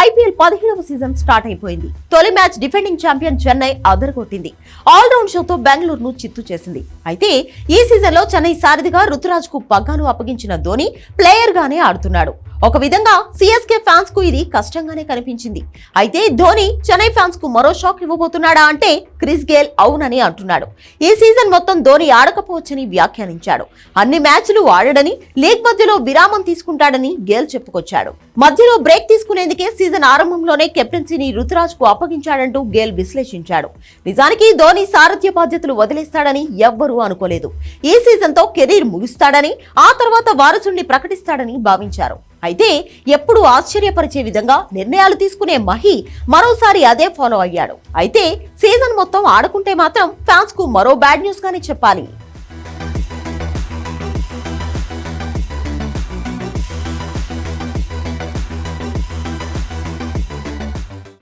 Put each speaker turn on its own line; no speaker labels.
IPL పదిహేడవ season start అయిపోయింది. తొలి మ్యాచ్ డిఫెండింగ్ ఛాంపియన్ చెన్నై అదరగొట్టింది. ఆల్రౌండ్ షోతో బెంగళూరును చిత్తు చేసింది. అయితే ఈ సీజన్లో చెన్నై సారథిగా రుతురాజ్కు పగ్గాలు అప్పగించిన ధోని ప్లేయర్గానే ఆడుతున్నాడు. ఒక విధంగా సిఎస్కే ఫ్యాన్స్కు ఇది కష్టంగానే కనిపించింది. అయితే ధోని చెన్నై ఫ్యాన్స్కు మరో షాక్ ఇవ్వబోతున్నాడా అంటే క్రిస్ గేల్ అవునని అంటున్నాడు. ఈ సీజన్ మొత్తం ధోని ఆడకపోవచ్చని వ్యాఖ్యానించాడు. అన్ని మ్యాచ్లు ఆడడని లీగ్ మధ్యలో విరామం తీసుకుంటాడని గేల్ చెప్పుకొచ్చాడు. మధ్యలో బ్రేక్ తీసుకునేందుకే సీజన్ ఆరంభంలోనే కెప్టెన్సీని రుతురాజ్కు అప్పగించాడంటూ గేల్ విశ్లేషించాడు. నిజానికి ధోని సారథ్య బాధ్యతలు వదిలేస్తాడని ఎవ్వరూ అనుకోలేదు. ఈ సీజన్తో కెరీర్ ముగిస్తాడని ఆ తర్వాత వారసుడిని ప్రకటిస్తాడని భావించారు. అయితే ఎప్పుడు ఆశ్చర్యపరిచే విధంగా నిర్ణయాలు తీసుకునే మహి మరోసారి అదే ఫాలో అయ్యాడు. అయితే సీజన్ మొత్తం ఆడుకుంటే మాత్రం ఫ్యాన్స్కు మరో బ్యాడ్ న్యూస్ గానే చెప్పాలి.